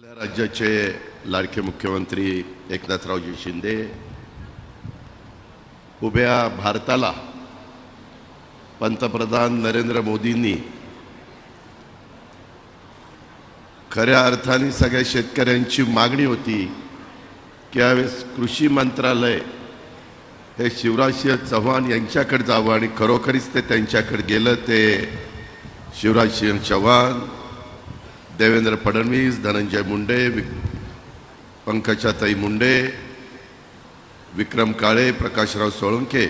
आपल्या राज्याचे लाडके मुख्यमंत्री एकनाथरावजी शिंदे उभ्या भारताला पंतप्रधान नरेंद्र मोदींनी खऱ्या अर्थाने सगळ्या शेतकऱ्यांची मागणी होती की यावेळेस कृषी मंत्रालय हे शिवराजसिंह चव्हाण यांच्याकडे जावं आणि खरोखरीच ते त्यांच्याकडे गेलं ते Shivrajsingh Chavan Devendra Fadnavis Dhananjay Munde Pankajatai Munde Vikram Kale Prakashrao Solanke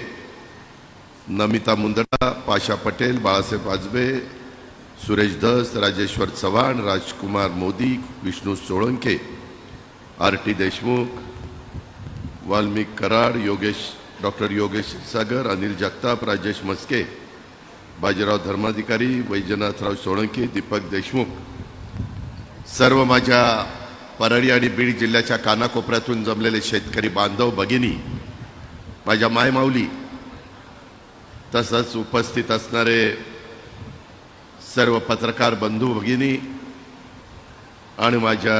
Namita Mundada Pasha Patel Balasaheb Ajbe Suresh Dhas Rajeshwar Chavan Rajkumar Modi Vishnu Solanke R T Deshmukh Valmik Karad Yogesh doctor Yogesh Sagar Anil Jagtap Rajesh Maske Bajirao Dharmadhikari Vaijnathrao Solanke Deepak Deshmukh सर्व माझ्या परळी आणि बीड जिल्ह्याच्या कानाकोपऱ्यातून जमलेले शेतकरी बांधव भगिनी माझ्या मायमाऊली तसंच उपस्थित असणारे सर्व पत्रकार बंधू भगिनी आणि माझ्या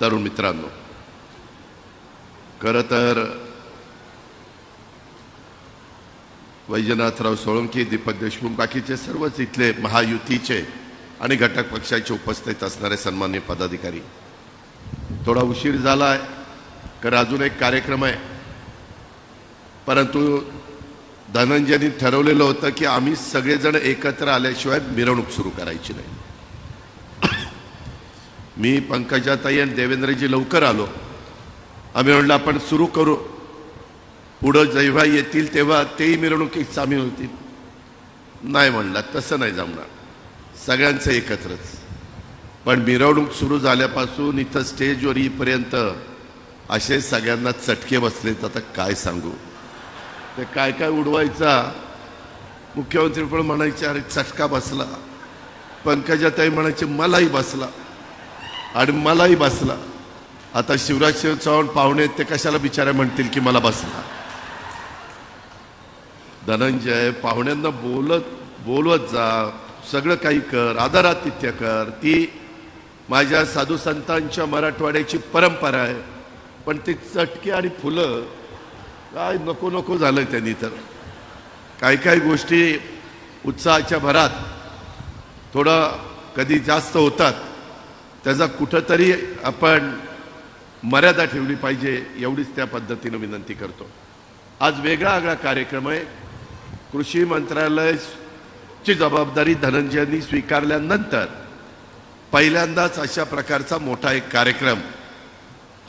तरुण मित्रांनो खरं तर वैजनाथराव सोळंकी दीपक देशमुख बाकीचे सर्वच इथले महायुतीचे आणि घटक पक्षाचे उपस्थित असणारे सन्मान्य पदाधिकारी. थोडा उशीर झाला आहे कारण अजून एक कार्यक्रम आहे. परंतु धनंजयनी ठरवलेलं होतं की आम्ही सगळेजण एकत्र आल्याशिवाय मिरवणूक सुरू करायची नाही. मी पंकजाताई आणि देवेंद्रजी लवकर आलो. आम्ही म्हणलं आपण सुरू करू. पुढं जेव्हा येतील तेव्हा तेही मिरवणुकीत सामील होतील. नाही म्हणला तसं नाही जमणार. सगळ्यांचं एकत्रच. पण मिरवणूक सुरू झाल्यापासून इथं स्टेजवर येईपर्यंत असे सगळ्यांना चटके बसलेत. आता काय सांगू? ते काय काय उडवायचा? मुख्यमंत्री पण म्हणायचे अरे चटका बसला. पंकजाताई म्हणायचे मलाही बसला. आणि मलाही बसला. आता शिवराजसिंह चव्हाण पाहुणे ते कशाला बिचारे म्हणतील की मला बसला? धनंजय पाहुण्यांना बोलत बोलवत जा. सगळं काही कर आदरातिथ्य कर. ती माझ्या साधू संतांच्या मराठवाड्याची परंपरा आहे. पण ते चटके आणि फुलं काय नको नको झालं त्यांनी तर. काही काही गोष्टी उत्साहाच्या भरात थोडं कधी जास्त होतात. त्याचा कुठंतरी आपण मर्यादा ठेवली पाहिजे एवढीच त्या पद्धतीनं विनंती करतो. आज वेगळा वेगळा कार्यक्रम आहे. कृषी ची जबाबदारी धनंजयांनी स्वीकारल्यानंतर पहिल्यांदाच अशा प्रकारचा मोठा एक कार्यक्रम.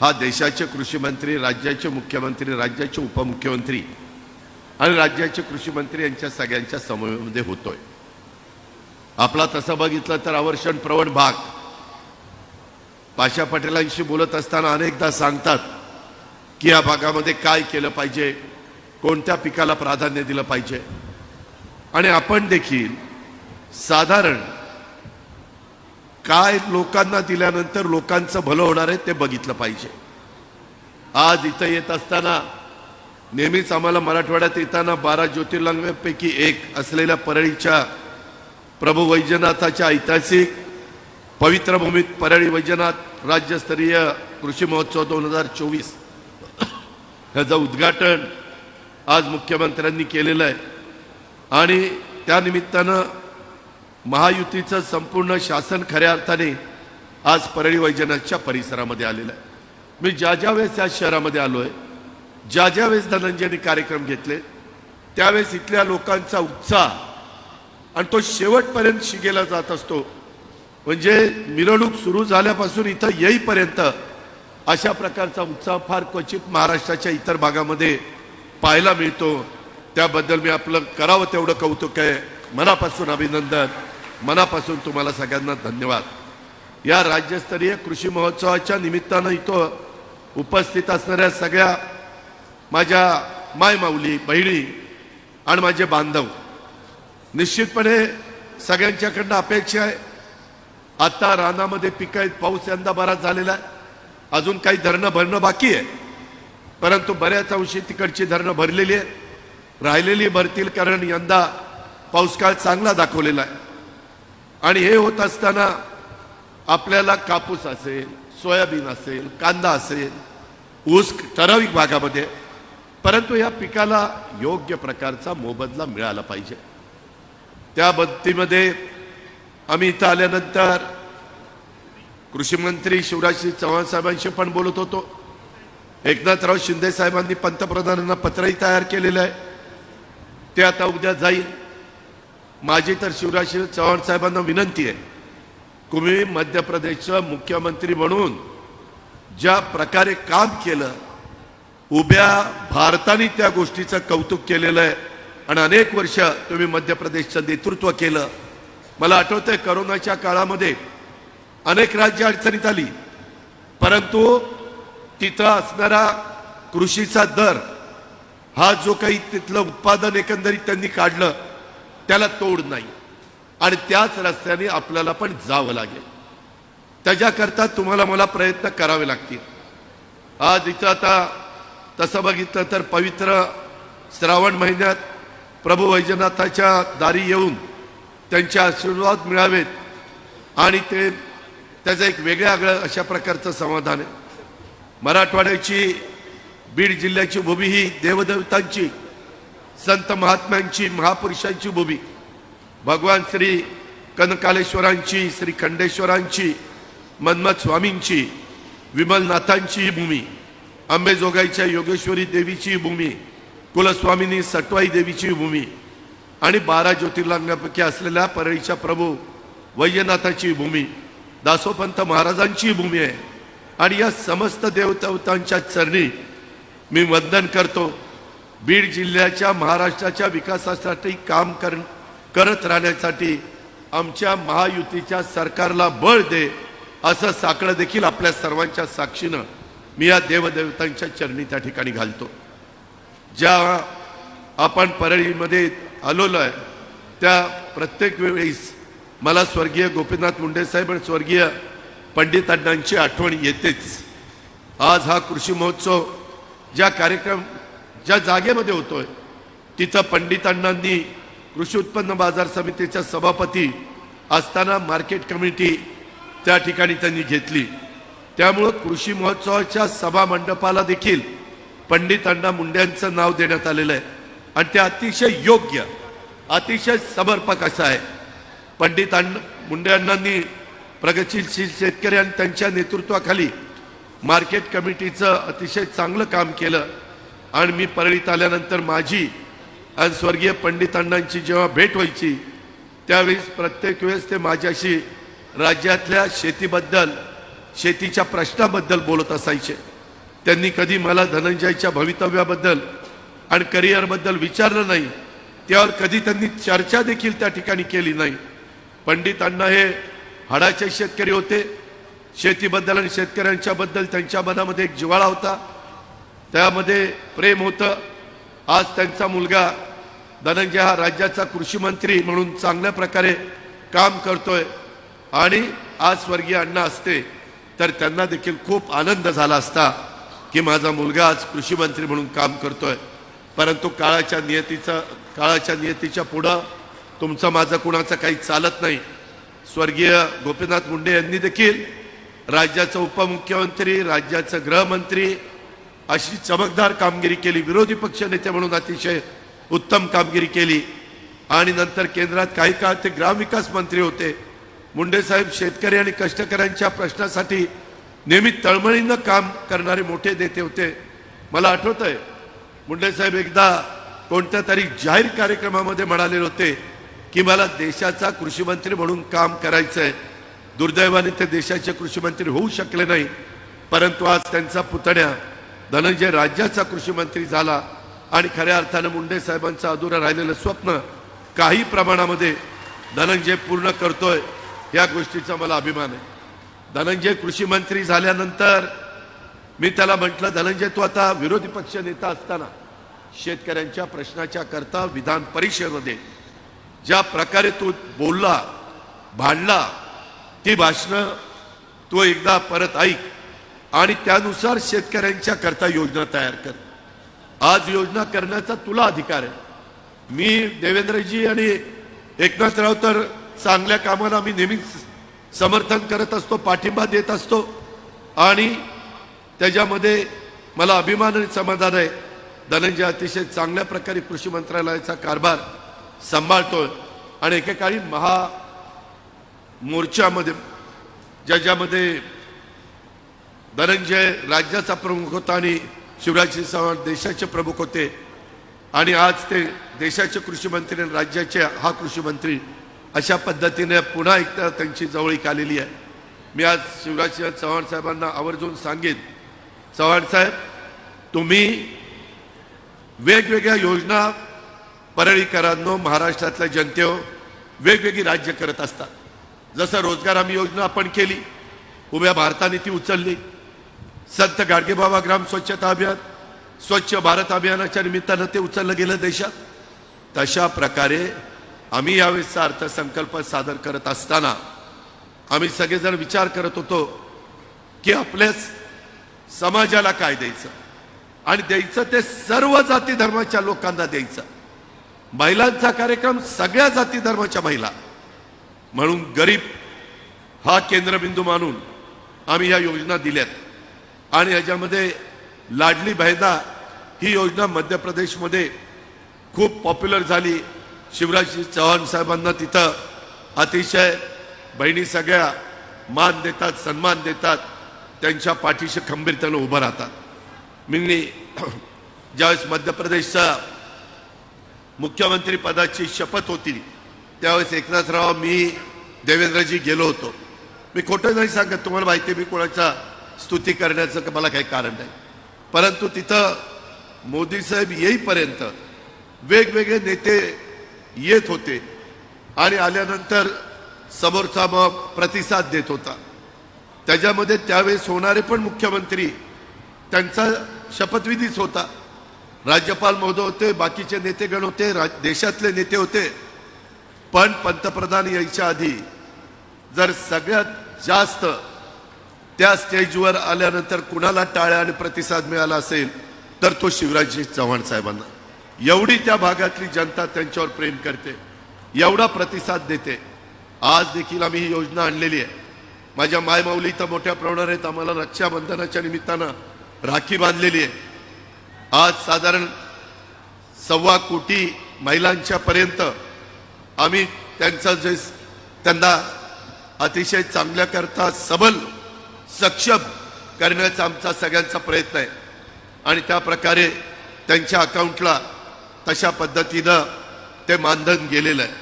हा देशाचे कृषीमंत्री राज्याचे मुख्यमंत्री राज्याचे उपमुख्यमंत्री आणि राज्याचे कृषीमंत्री यांच्या सगळ्यांच्या समूहामध्ये होतोय. आपला तसं बघितलं तर आवर्षण प्रवण भाग. पाशा पटेलांशी बोलत असताना अनेकदा सांगतात की या भागामध्ये काय केलं पाहिजे कोणत्या पिकाला प्राधान्य दिलं पाहिजे. आणि आपण देखील साधारण काय लोकांना दिल्यानंतर लोकांचं भलं होणार आहे ते बघितलं पाहिजे. आज इथं येत असताना नेहमीच आम्हाला मराठवाड्यात येताना बारा ज्योतिर्लिंगांपैकी एक असलेल्या परळीच्या प्रभू वैजनाथाच्या ऐतिहासिक पवित्र भूमीत परळी वैजनाथ राज्यस्तरीय कृषी महोत्सव दोन हजार चोवीस ह्याचं उद्घाटन आज मुख्यमंत्र्यांनी केलेलं आहे. आणि त्यानिमित्तानं महायुतीचं संपूर्ण शासन खऱ्या अर्थाने आज परळी वैजनाथच्या परिसरामध्ये आलेलं आहे. मी ज्या ज्या वेळेस या शहरामध्ये आलो आहे ज्या ज्या वेळेस धनंजयनी कार्यक्रम घेतले त्यावेळेस इथल्या लोकांचा उत्साह आणि तो शेवटपर्यंत शिगेला जात असतो. म्हणजे मिरवणूक सुरू झाल्यापासून इथं येईपर्यंत अशा प्रकारचा उत्साह फार क्वचित महाराष्ट्राच्या इतर भागामध्ये पाहायला मिळतो. त्याबद्दल मी आपलं करावं तेवढं कौतुक आहे. मनापासून अभिनंदन. मनापासून तुम्हाला सगळ्यांना धन्यवाद. या राज्यस्तरीय कृषी महोत्सवाच्या निमित्तानं इथं उपस्थित असणाऱ्या सगळ्या माझ्या मायमाऊली बहिणी आणि माझे बांधव निश्चितपणे सगळ्यांच्याकडनं अपेक्षा आहे. आता रानामध्ये पिकं आहेत पाऊस यंदा बराच झालेला आहे. अजून काही धरणं भरणं बाकी आहे. परंतु बऱ्याच अंशी तिकडची धरणं भरलेली आहे राहिलेली भरतील कारण यंदा पाऊसकाळ चांगला दाखवलेला आहे. आणि हे होत असताना आपल्याला कापूस असेल सोयाबीन असेल कांदा असेल ऊस ठराविक भागामध्ये. परंतु या पिकाला योग्य प्रकारचा मोबदला मिळाला पाहिजे. त्या बद्दीमध्ये आम्ही इथं आल्यानंतर कृषी मंत्री शिवराजसिंह चव्हाण साहेबांशी पण बोलत होतो. एकनाथराव शिंदे साहेबांनी पंतप्रधानांना पत्रही तयार केलेलं आहे. ते आता उद्या जाईल. माझी तर शिवराजसिंह चव्हाण साहेबांना विनंती आहे. तुम्ही मध्य प्रदेशचा मुख्यमंत्री म्हणून ज्या प्रकारे काम केलं उभ्या भारताने त्या गोष्टीचं कौतुक केलेलं आहे आणि अनेक वर्ष तुम्ही मध्य प्रदेशचं नेतृत्व केलं. मला आठवतंय करोनाच्या काळामध्ये अनेक राज्य अडचणीत आली. परंतु तिथं असणारा कृषीचा दर हा जो काही तिथलं उत्पादन एकंदरीत त्यांनी काढलं त्याला तोड नाही. आणि त्याच रस्त्याने आपल्याला पण जावं लागेल. त्याच्याकरता तुम्हाला मला प्रयत्न करावे लागतील. आज इथं आता तसं बघितलं तर पवित्र श्रावण महिन्यात प्रभू वैजनाथाच्या दारी येऊन त्यांचे आशीर्वाद मिळावेत. आणि ते त्याचं एक वेगळ्या आगळं अशा प्रकारचं समाधान आहे. मराठवाड्याची बीड जिल्ह्याची भूमी ही देवदेवतांची संत महात्म्यांची महापुरुषांची भूमी. भगवान श्री कनकालेश्वरांची श्री खंडेश्वरांची मन्मथ स्वामींची विमलनाथांची ही भूमी अंबेजोगाईच्या योगेश्वरी देवीची ही भूमी कुलस्वामिनी सटवाई देवीची ही भूमी आणि बारा ज्योतिर्लिंगापैकी असलेल्या परळीच्या प्रभू वैजनाथाची भूमी दासोपंत महाराजांची ही भूमी आहे. आणि या समस्त देवदेवतांच्या चरणी मी वंदन करतो. बीड जिल्ह्याच्या महाराष्ट्राच्या विकासासाठी काम कर करत राहण्यासाठी आमच्या महायुतीच्या सरकारला बळ दे असं साकडं देखील आपल्या सर्वांच्या साक्षीनं मी या देवदेवतांच्या चरणी त्या ठिकाणी घालतो. ज्या आपण परळीमध्ये आलेलो आहे त्या प्रत्येक वेळेस मला स्वर्गीय गोपीनाथ मुंडे साहेब आणि स्वर्गीय पंडित अण्णांची आठवण येतेच. आज हा कृषी महोत्सव ज्या कार्यक्रम ज्या जागेमध्ये होतोय तिथं पंडित अण्णांनी कृषी उत्पन्न बाजार समितीच्या सभापती असताना मार्केट कमिटी त्या ठिकाणी त्यांनी घेतली. त्यामुळं कृषी महोत्सवाच्या सभा मंडपाला देखील पंडित अण्णा मुंड्यांचं नाव देण्यात आलेलं आहे. आणि ते अतिशय योग्य अतिशय समर्पक असं आहे. पंडित अण्णा मुंडे अण्णांनी प्रगतशील शेतकरी आणि त्यांच्या नेतृत्वाखाली मार्केट कमिटीचं अतिशय चांगलं काम केलं आणि मी परळीत आल्यानंतर माझी आणि स्वर्गीय पंडित अण्णांची जेव्हा भेट व्हायची त्यावेळेस प्रत्येक वेळेस ते माझ्याशी राज्यातल्या शेतीबद्दल शेतीच्या प्रश्नाबद्दल बोलत असायचे. त्यांनी कधी मला धनंजयच्या भवितव्याबद्दल आणि करिअरबद्दल विचारलं नाही त्यावर कधी त्यांनी चर्चा देखील त्या ठिकाणी केली नाही. पंडित अण्णा हे हाडाचे शेतकरी होते शेतीबद्दल आणि शेतकऱ्यांच्या बद्दल त्यांच्या मनामध्ये एक जिव्हाळा होता. त्यामध्ये प्रेम होतं. आज त्यांचा मुलगा धनंजय हा राज्याचा कृषी मंत्री म्हणून चांगल्या प्रकारे काम करतोय आणि आज स्वर्गीय अण्णा असते तर त्यांना देखील खूप आनंद झाला असता की माझा मुलगा आज कृषी मंत्री म्हणून काम करतोय. परंतु काळाच्या नियतीचं काळाच्या नियतीच्या पुढं तुमचं माझं कुणाचं काही चालत नाही. स्वर्गीय गोपीनाथ मुंडे यांनी देखील राज्याचं उपमुख्यमंत्री राज्याचं गृहमंत्री अशी चमकदार कामगिरी केली. विरोधी पक्ष नेते म्हणून अतिशय उत्तम कामगिरी केली. आणि नंतर केंद्रात काही काळ ते ग्रामविकास मंत्री होते. मुंडेसाहेब शेतकरी आणि कष्टकऱ्यांच्या प्रश्नासाठी नेहमी तळमळीनं काम करणारे मोठे नेते होते. मला आठवत आहे मुंडेसाहेब एकदा कोणत्या तरी जाहीर कार्यक्रमामध्ये म्हणाले होते की मला देशाचा कृषी मंत्री म्हणून काम करायचं आहे दुर्दैवाने ते देशाचे कृषीमंत्री होऊ शकले नाही. परंतु आज त्यांचा पुतण्या धनंजय राज्याचा कृषीमंत्री झाला आणि खऱ्या अर्थानं मुंडे साहेबांचं अधुरं राहिलेलं स्वप्न काही प्रमाणामध्ये धनंजय पूर्ण करतोय या गोष्टीचा मला अभिमान आहे. धनंजय कृषी मंत्री झाल्यानंतर मी त्याला म्हटलं धनंजय तू आता विरोधी पक्ष नेता असताना शेतकऱ्यांच्या प्रश्नाच्या करता विधान परिषदेमध्ये ज्या प्रकारे तू बोलला भांडला ती भाषणं तू एकदा परत ऐक आणि त्यानुसार शेतकऱ्यांच्या करता योजना तयार कर. आज योजना करण्याचा तुला अधिकार आहे. मी देवेंद्रजी आणि एकनाथराव तर चांगल्या कामाला आम्ही नेहमीच समर्थन करत असतो पाठिंबा देत असतो आणि त्याच्यामध्ये मला अभिमान आणि समाधान आहे. धनंजय अतिशय चांगल्या प्रकारे कृषी मंत्रालयाचा कारभार सांभाळतोय आणि एकेकाळी महा मोर्चामध्ये ज्याच्यामध्ये धनंजय राज्याचा प्रमुख होता आणि शिवराजसिंह चव्हाण देशाचे प्रमुख होते. आणि आज ते देशाचे कृषी मंत्री आणि राज्याचे हा कृषी मंत्री अशा पद्धतीने पुन्हा एकदा त्यांची जवळीक आलेली आहे. मी आज शिवराजसिंह चव्हाण साहेबांना आवर्जून सांगेन चव्हाण साहेब तुम्ही वेगवेगळ्या योजना परळीकरांनो महाराष्ट्रातल्या जनतेवर वेगवेगळी राज्य करत असतात जसं रोजगार हमी योजना आपण केली उभ्या भारताने ती उचलली. संत गाडगेबाबा ग्राम स्वच्छता अभियान स्वच्छ भारत अभियानाच्या निमित्तानं ते उचललं गेलं देशात. तशा प्रकारे आम्ही यावेळेसचा अर्थसंकल्प सादर करत असताना आम्ही सगळेजण विचार करत होतो की आपल्याच समाजाला काय द्यायचं? आणि द्यायचं ते सर्व जाती धर्माच्या लोकांना द्यायचं. महिलांचा कार्यक्रम सगळ्या जाती धर्माच्या महिला म्हणून गरीब हा केंद्रबिंदू मानून आम्ही या योजना दिल्यात. आणि याच्यामध्ये लाडली बहिणा ही योजना मध्य प्रदेशमध्ये खूप पॉप्युलर झाली. शिवराज चव्हाण साहेबांना तिथं अतिशय बहिणी सगळ्या मान देतात सन्मान देतात. त्यांच्या पाठीशी खंबीरतेनं उभं राहतात. मी ज्यावेळेस मध्य प्रदेशचा मुख्यमंत्री पदाची शपथ होती त्यावेळेस एकनाथराव मी देवेंद्रजी गेलो होतो. मी खोटं नाही सांगत तुम्हाला माहिती आहे, मी कोणाचा स्तुती करण्याचं मला काही कारण नाही. परंतु तिथं मोदी साहेब येईपर्यंत वेगवेगळे नेते येत होते आणि आल्यानंतर समोरचा मग प्रतिसाद देत होता. त्याच्यामध्ये त्यावेळेस होणारे पण मुख्यमंत्री त्यांचा शपथविधीच होता. राज्यपाल महोदय होते बाकीचे नेतेगण होते राज देशातले नेते होते. पण पंतप्रधान यायच्या आधी जर सगळ्यात जास्त त्या स्टेजवर आल्यानंतर कुणाला टाळ्या आणि प्रतिसाद मिळाला असेल तर तो शिवराजजी चव्हाण साहेबांना. एवढी त्या भागातली जनता त्यांच्यावर प्रेम करते एवढा प्रतिसाद देते. आज देखील आम्ही ही योजना आणलेली आहे. माझ्या मायमाऊली तर मोठ्या प्रमाणात आहेत आम्हाला रक्षाबंधनाच्या निमित्तानं राखी बांधलेली आहे. आज साधारण सव्वा कोटी महिलांच्या पर्यंत आम्ही त्यांचा जे त्यांना अतिशय चांगल्याकरता सबल सक्षम करण्याचा आमचा सगळ्यांचा प्रयत्न आहे. आणि त्या प्रकारे त्यांच्या अकाउंटला तशा पद्धतीनं ते मानधन गेलेलं आहे.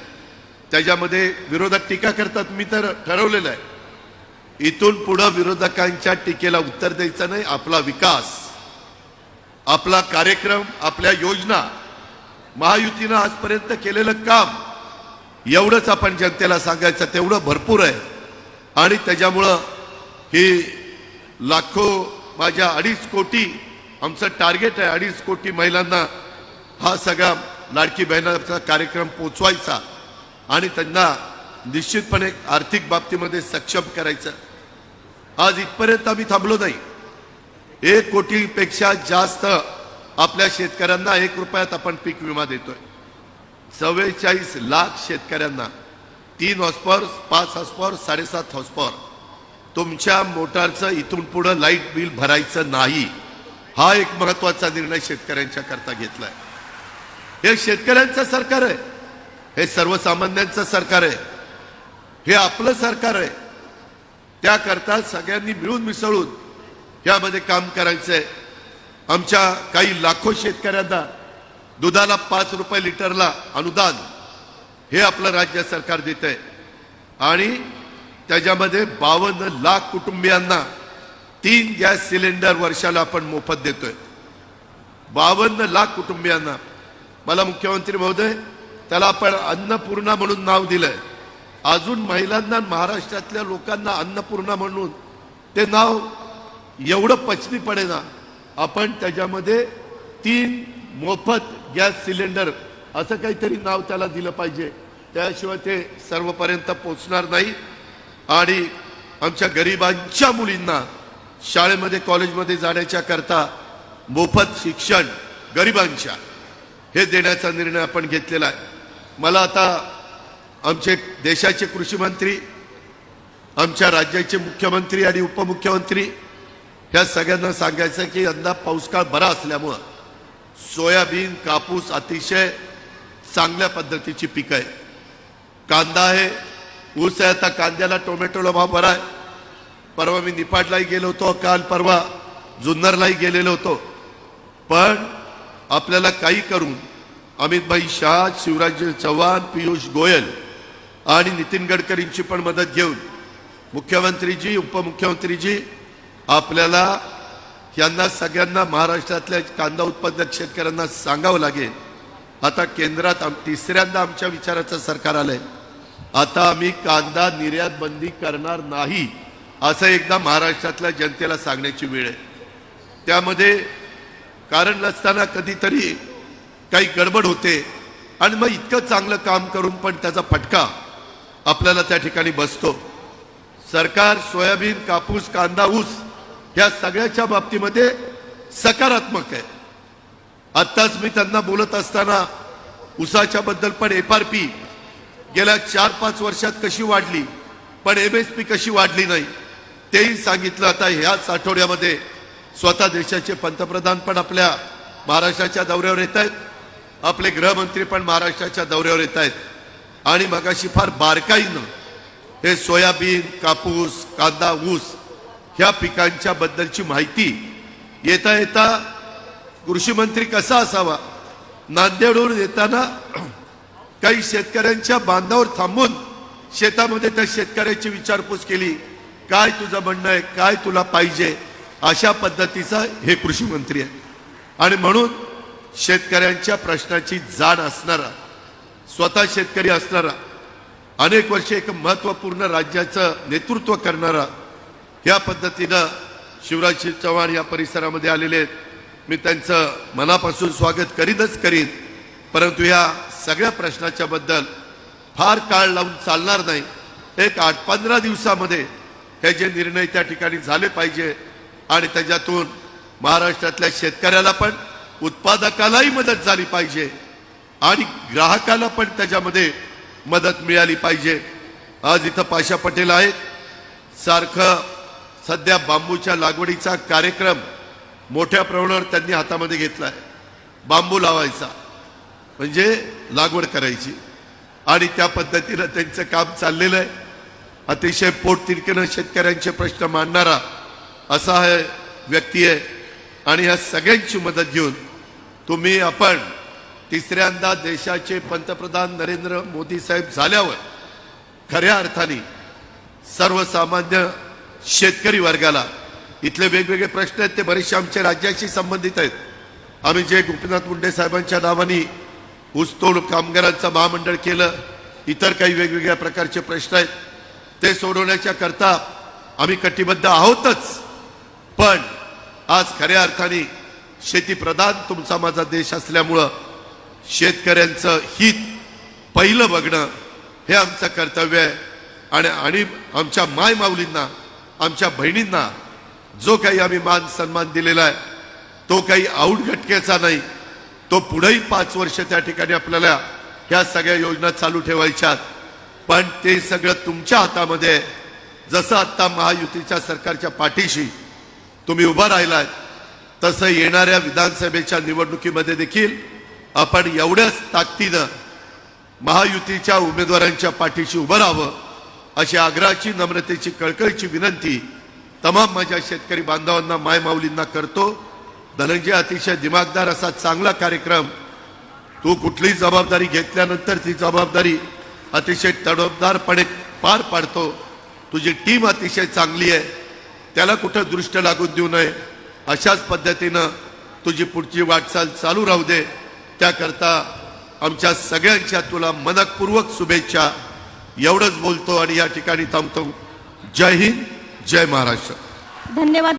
त्याच्यामध्ये विरोधक टीका करतात मी तर ठरवलेलं आहे. इथून पुढं विरोधकांच्या टीकेला उत्तर द्यायचं नाही आपला विकास आपला कार्यक्रम आपल्या योजना महायुतीनं आजपर्यंत केलेलं काम एवढंच आपण जनतेला सांगायचं तेवढं भरपूर आहे. आणि त्याच्यामुळं ही लाखो माझ्या अडीच कोटी आमचं टार्गेट आहे अडीच कोटी महिलांना हा सगळा लाडकी बहिणाचा कार्यक्रम पोचवायचा आणि त्यांना निश्चितपणे आर्थिक बाबतीमध्ये सक्षम करायचं. आज इथपर्यंत आम्ही थांबलो नाही. एक कोटीपेक्षा जास्त आपल्या शेतकऱ्यांना एक रुपयात आपण पीक विमा देतोय. चव्वेचाळीस लाख शेतकऱ्यांना तीन हॉस्पॉवर पाच हॉस्पॉर साडेसात हॉस्पॉर तुमच्या मोटारचं इथून पुढं लाइट बिल भरायचं नाही. हा एक महत्त्वाचा निर्णय शेतकऱ्यांच्या करता घेतलाय. हे शेतकऱ्यांचं सरकार आहे. हे सर्वसामान्यांचं सरकार आहे. हे आपलं सरकार आहे. त्याकरता सगळ्यांनी मिळून मिसळून यामध्ये काम करायचंय. आमच्या काही लाखो शेतकऱ्यांना दुधाला पाच रुपये लिटरला अनुदान हे आपलं राज्य सरकार देत आहे. आणि त्याच्यामध्ये बावन्न लाख कुटुंबियांना तीन गॅस सिलेंडर वर्षाला आपण मोफत देतोय. बावन्न लाख कुटुंबियांना. मला मुख्यमंत्री महोदय त्याला आपण अन्नपूर्णा म्हणून नाव दिलंय. अजून महिलांना महाराष्ट्रातल्या लोकांना अन्नपूर्णा म्हणून ते नाव एवढं पचनी पडेना आपण त्याच्यामध्ये तीन मोफत गॅस सिलेंडर असं काहीतरी नाव त्याला दिलं पाहिजे. त्याशिवाय ते सर्वपर्यंत पोचणार नाही. आणि आमच्या गरिबांच्या मुलींना शाळेमध्ये कॉलेजमध्ये जाण्याच्या करता मोफत शिक्षण गरिबांच्या हे देण्याचा निर्णय आपण घेतलेला आहे. मला आता आमचे देशाचे कृषी मंत्री आमच्या राज्याचे मुख्यमंत्री आणि उपमुख्यमंत्री ह्या सगळ्यांना सांगायचं की यंदा पाऊसकाळ बरा असल्यामुळं सोयाबीन कापूस अतिशय चांगल्या पद्धतीची पिकं आहे कांदा आहे ऊस आहे आता कांद्याला टोमॅटोला भाव बरा आहे. परवा मी निपाटलाही गेलो होतो काल परवा जुन्नरलाही गेलेलो होतो. पण आपल्याला काही करून अमितभाई शाह शिवराज चव्हाण पियुष गोयल आणि नितीन गडकरींची पण मदत घेऊन मुख्यमंत्रीजी उपमुख्यमंत्रीजी आपल्याला यांना सगळ्यांना महाराष्ट्रातल्या कांदा उत्पादक शेतकऱ्यांना सांगावं लागेल. आता केंद्रात आम तिसऱ्यांदा आमच्या विचाराचं सरकार आलंय. आता आम्ही कांदा निर्यात बंदी करणार नाही असं एकदा महाराष्ट्रातल्या जनतेला सांगण्याची वेळ आहे. त्यामध्ये कारण नसताना कधीतरी काही गडबड होते आणि मग इतकं चांगलं काम करून पण त्याचा फटका आपल्याला त्या ठिकाणी बसतो. सरकार सोयाबीन कापूस कांदा ऊस या सगळ्याच्या बाबतीमध्ये सकारात्मक आहे. आत्ताच मी त्यांना बोलत असताना उसाच्या बद्दल पण एफ आर पी गेल्या चार पाच वर्षात कशी वाढली पण एम एस पी कशी वाढली नाही तेही सांगितलं. आता ह्याच आठवड्यामध्ये स्वतः देशाचे पंतप्रधान पण आपल्या महाराष्ट्राच्या दौऱ्यावर येत आहेत. आपले गृहमंत्री पण महाराष्ट्राच्या दौऱ्यावर येत आहेत. आणि मगाशी फार बारकाईनं हे सोयाबीन कापूस कांदा ऊस या पिकांच्या बद्दलची माहिती येता येता कृषी मंत्री कसा असावा? नांदेडवरून येताना काही शेतकऱ्यांच्या बांधावर थांबून शेतामध्ये त्या शेतकऱ्याची विचारपूस केली. काय तुझं म्हणणं आहे? काय तुला पाहिजे? अशा पद्धतीचा हे कृषी मंत्री आहे. आणि म्हणून शेतकऱ्यांच्या प्रश्नाची जाण असणारा स्वतः शेतकरी असणारा अनेक वर्षे एक महत्त्वपूर्ण राज्याचं नेतृत्व करणारा या पद्धतीनं शिवराज चव्हाण या परिसरामध्ये आलेले आहेत. मी त्यांचं मनापासून स्वागत करीतच करीन परंतु या सगळ्या प्रश्नाच्याबद्दल फार काळ लावून चालणार नाही. एक आठ पंधरा दिवसामध्ये हे जे निर्णय त्या ठिकाणी झाले पाहिजे आणि त्याच्यातून महाराष्ट्रातल्या शेतकऱ्याला पण उत्पादकालाही मदत झाली पाहिजे आणि ग्राहकाला पण त्याच्यामध्ये मदत मिळाली पाहिजे. आज इथं पाशा पटेल आहेत. सारखं सध्या बांबूच्या लागवडीचा कार्यक्रम मोठ्या प्रमाणावर त्यांनी हातामध्ये घेतला आहे बांबू लावायचा म्हणजे लागवड करायची. आणि त्या पद्धतीनं त्यांचं काम चाललेलं आहे. अतिशय पोटतिडकीनं शेतकऱ्यांचे प्रश्न मांडणारा असा हा व्यक्ती आहे. आणि ह्या सगळ्यांची मदत घेऊन तुम्ही आपण तिसऱ्यांदा देशाचे पंतप्रधान नरेंद्र मोदी साहेब झाल्यावर खऱ्या अर्थाने सर्वसामान्य शेतकरी वर्गाला. इथले वेगवेगळे प्रश्न आहेत ते बरेचसे आमच्या राज्याशी संबंधित आहेत. आम्ही जे गोपीनाथ मुंडे साहेबांच्या नावाने ऊसतोड कामगारांचं महामंडळ केलं इतर काही वेगवेगळ्या प्रकारचे प्रश्न आहेत. ते सोडवण्याच्या करता आम्ही कटिबद्ध आहोतच. पण आज खऱ्या अर्थाने शेतीप्रधान तुमचा माझा देश असल्यामुळं शेतकऱ्यांचं हित पहिलं बघणं हे आमचं कर्तव्य आहे. आणि आणि आमच्या मायमाऊलींना आमच्या बहिणींना जो काही आम्ही मान सन्मान दिलेला आहे तो काही आऊट घटकेचा नाही. तो पुढेही पाच वर्ष त्या ठिकाणी आपल्याला ह्या सगळ्या योजना चालू ठेवायच्यात पण ते सगळं तुमच्या हातामध्ये आहे. जसं आत्ता महायुतीच्या सरकारच्या पाठीशी तुम्ही उभा राहिलाय तसं येणाऱ्या विधानसभेच्या निवडणुकीमध्ये देखील आपण एवढ्याच ताकदीनं महायुतीच्या उमेदवारांच्या पाठीशी उभं राहावं अशी आग्रहाची नम्रतेची कळकळीची विनंती तमाम माझ्या शेतकरी बांधवांना मायमाऊलींना करतो. धनंजय अतिशय दिमागदार असा चांगला कार्यक्रम. तू कुठलीही जबाबदारी घेतल्यानंतर ती जबाबदारी अतिशय तडफदारपणे पार पाडतो. तुझी टीम अतिशय चांगली आहे. त्याला कुठं दृष्ट लागून देऊ नये अशाच पद्धतीनं तुझी पुढची वाटचाल चालू राहू दे. त्याकरता आमच्या सगळ्यांच्या तुला मनपूर्वक शुभेच्छा. एवढंच बोलतो आणि या ठिकाणी थांबतो. जय हिंद जय महाराष्ट्र. धन्यवाद.